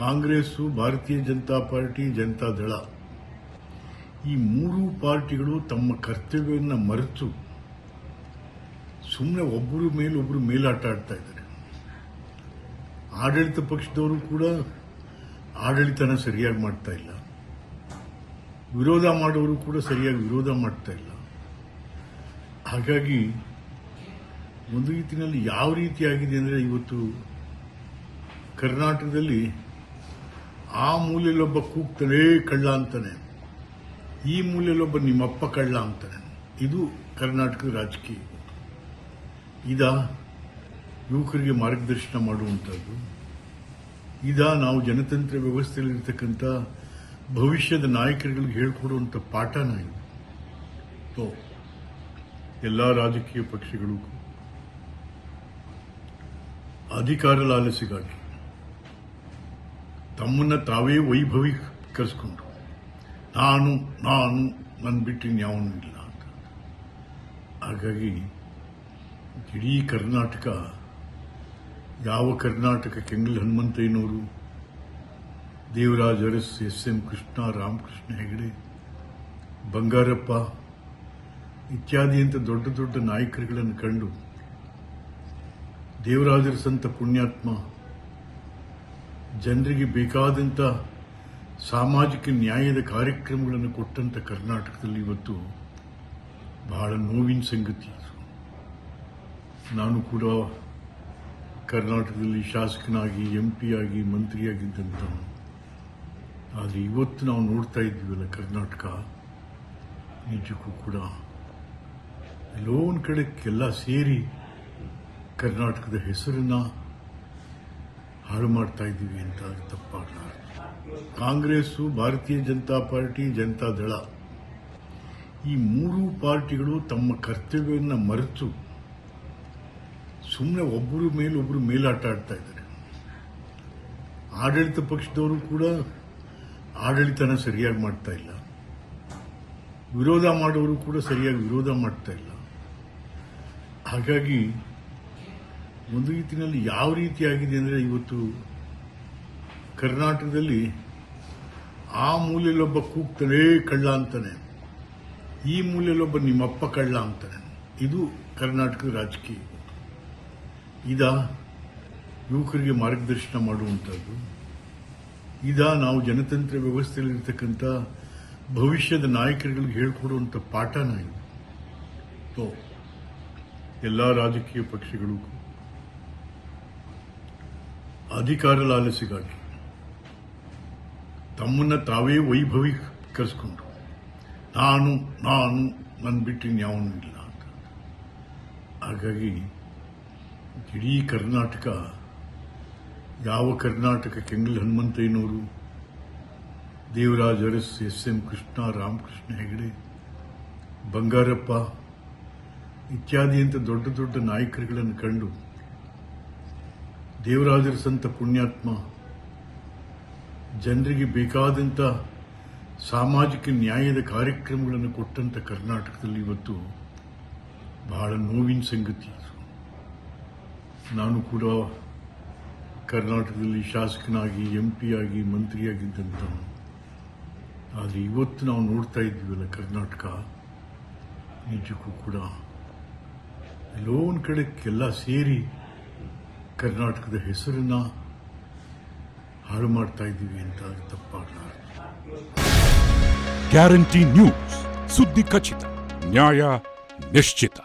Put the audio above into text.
ಕಾಂಗ್ರೆಸ್ಸು, ಭಾರತೀಯ ಜನತಾ ಪಾರ್ಟಿ, ಜನತಾ ದಳ. ಈ ಮೂರು ಪಾರ್ಟಿಗಳು ತಮ್ಮ ಕರ್ತವ್ಯವನ್ನು ಮರೆತು ಸುಮ್ಮನೆ ಒಬ್ಬರು ಮೇಲೊಬ್ಬರು ಮೇಲಾಟ ಆಡ್ತಾ ಇದ್ದಾರೆ. ಆಡಳಿತ ಪಕ್ಷದವರು ಕೂಡ ಆಡಳಿತನ ಸರಿಯಾಗಿ ಮಾಡ್ತಾ ಇಲ್ಲ. ವಿರೋಧ ಮಾಡೋರು ಕೂಡ ಸರಿಯಾಗಿ ವಿರೋಧ ಮಾಡ್ತಾ ಇಲ್ಲ. ಹಾಗಾಗಿ ಒಂದು ರೀತಿಯಲ್ಲಿ ಯಾವ ರೀತಿಯಾಗಿದೆ ಅಂದರೆ ಇವತ್ತು ಕರ್ನಾಟಕದಲ್ಲಿ ಆ ಮೂಲೆಯಲ್ಲೊಬ್ಬ ಕೂಗ್ತಾನೆ "ಏ ಕಳ್ಳ ಅಂತಾನೆ. ಈ ಮೂಲೆಯಲ್ಲೊಬ್ಬ ನಿಮ್ಮಪ್ಪ ಕಳ್ಳ ಅಂತಾನೆ. ಇದು ಕರ್ನಾಟಕದ ರಾಜಕೀಯ. ಇದ ಯುವಕರಿಗೆ ಮಾರ್ಗದರ್ಶನ ಮಾಡುವಂಥದ್ದು ಇದ ನಾವು ಜನತಂತ್ರ ವ್ಯವಸ್ಥೆಯಲ್ಲಿರ್ತಕ್ಕಂಥ ಭವಿಷ್ಯದ ನಾಯಕರುಗಳಿಗೆ ಹೇಳ್ಕೊಡುವಂಥ ಪಾಠನ ಇದು. ಸೊ ಎಲ್ಲ ರಾಜಕೀಯ ಪಕ್ಷಗಳಿಗೂ ಅಧಿಕಾರ ಲಾಲಸಿಗಾಗಿ. ತಮ್ಮನ್ನ ತಾವೇ ವೈಭವೀಕರಿಸ್ಕೊಂಡ್ರು ನಾನು ನಾನು ನನ್ನ ಬಿಟ್ಟು ಇನ್ಯಾವನೂ ಇಲ್ಲ ಅಂತ. ಹಾಗಾಗಿ ಇಡೀ ಕರ್ನಾಟಕ, ಯಾವ ಕರ್ನಾಟಕ ಕೆಂಗಲ್ ಹನುಮಂತಯ್ಯನವರು, ದೇವರಾಜ್ ಅರಸ್, ಎಸ್ ಎಂ ಕೃಷ್ಣ, ರಾಮಕೃಷ್ಣ ಹೆಗಡೆ, ಬಂಗಾರಪ್ಪ, ಇತ್ಯಾದಿ ಅಂತ ದೊಡ್ಡ ದೊಡ್ಡ ನಾಯಕರುಗಳನ್ನು ಕಂಡು ದೇವರಾಜರ ಸಂತ ಪುಣ್ಯಾತ್ಮ ಜನರಿಗೆ ಬೇಕಾದಂಥ ಸಾಮಾಜಿಕ ನ್ಯಾಯದ ಕಾರ್ಯಕ್ರಮಗಳನ್ನು ಕೊಟ್ಟಂಥ ಕರ್ನಾಟಕದಲ್ಲಿ ಇವತ್ತು ಬಹಳ ನೋವಿನ ಸಂಗತಿ. ನಾನು ಕೂಡ ಕರ್ನಾಟಕದಲ್ಲಿ ಶಾಸಕನಾಗಿ ಎಂ ಪಿ ಆಗಿ ಮಂತ್ರಿಯಾಗಿದ್ದಂಥ ಆದರೆ ಇವತ್ತು ನಾವು ನೋಡ್ತಾ ಇದ್ದೀವಲ್ಲ ಕರ್ನಾಟಕ, ನಿಜಕ್ಕೂ ಕೂಡ ಎಲ್ಲೋ ಒಂದು ಕಡೆಗೆಲ್ಲ ಸೇರಿ ಕರ್ನಾಟಕದ ಹೆಸರನ್ನ ಹಾಳು ಮಾಡ್ತಾ ಇದ್ದೀವಿ ಅಂತ ತಪ್ಪಾಗಲಾರದು. ಕಾಂಗ್ರೆಸ್ಸು, ಭಾರತೀಯ ಜನತಾ ಪಾರ್ಟಿ, ಜನತಾ ದಳ. ಈ ಮೂರು ಪಾರ್ಟಿಗಳು ತಮ್ಮ ಕರ್ತವ್ಯವನ್ನು ಮರೆತು ಸುಮ್ಮನೆ ಒಬ್ಬರು ಮೇಲೊಬ್ಬರು ಮೇಲಾಟ ಆಡ್ತಾ ಇದ್ದಾರೆ. ಆಡಳಿತ ಪಕ್ಷದವರು ಕೂಡ ಆಡಳಿತನ ಸರಿಯಾಗಿ ಮಾಡ್ತಾ ಇಲ್ಲ. ವಿರೋಧ ಮಾಡೋರು ಕೂಡ ಸರಿಯಾಗಿ ವಿರೋಧ ಮಾಡ್ತಾ ಇಲ್ಲ. ಹಾಗಾಗಿ ಒಂದು ರೀತಿಯಲ್ಲಿ ಯಾವ ರೀತಿಯಾಗಿದೆ ಅಂದರೆ ಇವತ್ತು ಕರ್ನಾಟಕದಲ್ಲಿ ಆ ಮೂಲೆಯಲ್ಲೊಬ್ಬ ಕೂಗ್ತಾನೆ, "ಏ, ಕಳ್ಳ ಅಂತಾನೆ. ಈ ಮೂಲೆಯಲ್ಲೊಬ್ಬ ನಿಮ್ಮಪ್ಪ ಕಳ್ಳ ಅಂತಾನೆ. ಇದು ಕರ್ನಾಟಕದ ರಾಜಕೀಯ. ಇದ ಯುವಕರಿಗೆ ಮಾರ್ಗದರ್ಶನ ಮಾಡುವಂಥದ್ದು. ಇದ ನಾವು ಜನತಂತ್ರ ವ್ಯವಸ್ಥೆಯಲ್ಲಿರ್ತಕ್ಕಂಥ ಭವಿಷ್ಯದ ನಾಯಕರುಗಳಿಗೆ ಹೇಳ್ಕೊಡುವಂಥ ಪಾಠನ ಇದು. ಸೊ ಎಲ್ಲ ರಾಜಕೀಯ ಪಕ್ಷಗಳಿಗೂ ಅಧಿಕಾರ ಲಾಲಸಿಗಾಗಿ ತಮ್ಮನ್ನ ತಾವೇ ವೈಭವೀಕರಿಸ್ಕೊಂಡು, ನಾನು ನಾನು ನನ್ನ ಬಿಟ್ಟು ಇನ್ಯಾವನೂ ಇಲ್ಲ ಅಂತ. ಹಾಗಾಗಿ ಇಡೀ ಕರ್ನಾಟಕ, ಯಾವ ಕರ್ನಾಟಕ ಕೆಂಗಲ್ ಹನುಮಂತಯ್ಯನವರು, ದೇವರಾಜ್ ಅರಸ್, ಎಸ್ ಎಂ ಕೃಷ್ಣ, ರಾಮಕೃಷ್ಣ ಹೆಗಡೆ, ಬಂಗಾರಪ್ಪ, ಇತ್ಯಾದಿ ಅಂತ ದೊಡ್ಡ ದೊಡ್ಡ ನಾಯಕರುಗಳನ್ನು ಕಂಡು ದೇವರಾಜರ ಸಂತ ಪುಣ್ಯಾತ್ಮ, ಜನರಿಗೆ ಬೇಕಾದಂಥ ಸಾಮಾಜಿಕ ನ್ಯಾಯದ ಕಾರ್ಯಕ್ರಮಗಳನ್ನು ಕೊಟ್ಟಂತ ಕರ್ನಾಟಕದಲ್ಲಿ ಇವತ್ತು ಬಹಳ ನೋವಿನ ಸಂಗತಿ. ನಾನು ಕೂಡ ಕರ್ನಾಟಕದಲ್ಲಿ ಶಾಸಕನಾಗಿ ಎಂ ಪಿ ಆಗಿ ಮಂತ್ರಿಯಾಗಿದ್ದಂಥವನು ಆದರೆ ಇವತ್ತು ನಾವು ನೋಡ್ತಾ ಇದ್ದೀವಲ್ಲ ಕರ್ನಾಟಕ, ನಿಜಕ್ಕೂ ಕೂಡ ಎಲ್ಲೋ ಒಂದು ಕಡೆಗೆಲ್ಲ ಸೇರಿ ಕರ್ನಾಟಕದ ಹೆಸರನ್ನ ಹಾಳು ಮಾಡ್ತಾ ಇದ್ದೀವಿ ಅಂತ ತಪ್ಪಾಗಲ್ಲ ಗ್ಯಾರಂಟಿ ನ್ಯೂಸ್ ಸುದ್ದಿ ಖಚಿತ ನ್ಯಾಯ ನಿಶ್ಚಿತ.